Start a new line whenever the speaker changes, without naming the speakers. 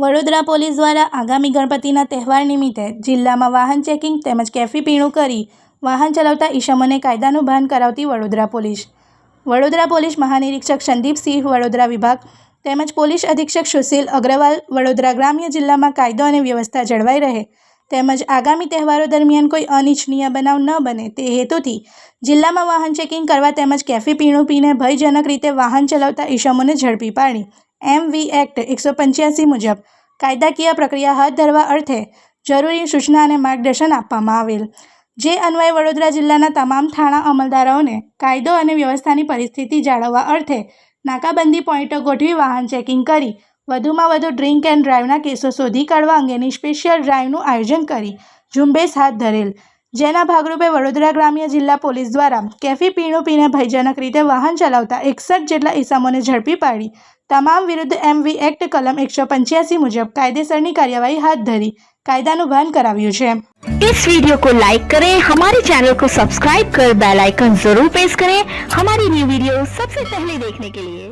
Vadodara police દ્વારા આગામી ગણપતિના તહેવાર નિમિત્તે જિલ્લામાં વાહન ચેકિંગ તેમજ કેફી પીણું કરી વાહન ચલાવતા ઈશમોને કાયદાનું ભાન કરાવતી વડોદરા પોલીસ. વડોદરા પોલીસ મહાનિરીક્ષક સંદીપસિંહ વડોદરા વિભાગ તેમજ પોલીસ અધિક્ષક સુશીલ અગ્રવાલ, વડોદરા ગ્રામ્ય જિલ્લામાં કાયદો અને વ્યવસ્થા જળવાઈ રહે તેમજ આગામી તહેવારો દરમિયાન કોઈ અનિચ્છનીય બનાવ ન બને તે હેતુથી જિલ્લામાં વાહન ચેકિંગ કરવા તેમજ કેફી પીણું પીને ભયજનક રીતે વાહન ચલાવતા ઈશમોને ઝડપી પાડી એમ વી એક્ટ એકસો પંચ્યાસી મુજબ કાયદાકીય પ્રક્રિયા હાથ ધરવા અર્થે જરૂરી સૂચના અને માર્ગદર્શન આપવામાં આવેલ. જે અન્વયે વડોદરા જિલ્લાના તમામ થાણા અમલદારોને કાયદો અને વ્યવસ્થાની પરિસ્થિતિ જાળવવા અર્થે નાકાબંધી પોઈન્ટો ગોઠવી વાહન ચેકિંગ કરી, વધુમાં વધુ ડ્રિંક એન્ડ ડ્રાઈવના કેસો શોધી કાઢવા અંગેની સ્પેશિયલ ડ્રાઈવનું આયોજન કરી ઝુંબેશ હાથ ધરેલ. જેના ભાગરૂપે વડોદરા ગ્રામ્ય જિલ્લા પોલીસ દ્વારા કેફી પીણું પીને ભયજનક રીતે વાહન ચલાવતા એકસઠ જેટલા ઈસમોને ઝડપી પાડી તમામ વિરુદ્ધ એમવી એક્ટ કલમ એકસો પંચ્યાસી મુજબ કાયદેસરની કાર્યવાહી હાથ ધરી કાયદાનું ભાન કરાવ્યું છે
इस वीडियो को लाइक करें हमारे चैनल को सब्सक्राइब कर बेल आइकन जरूर प्रेस करें हमारी न्यू वीडियो सबसे पहले देखने के लिए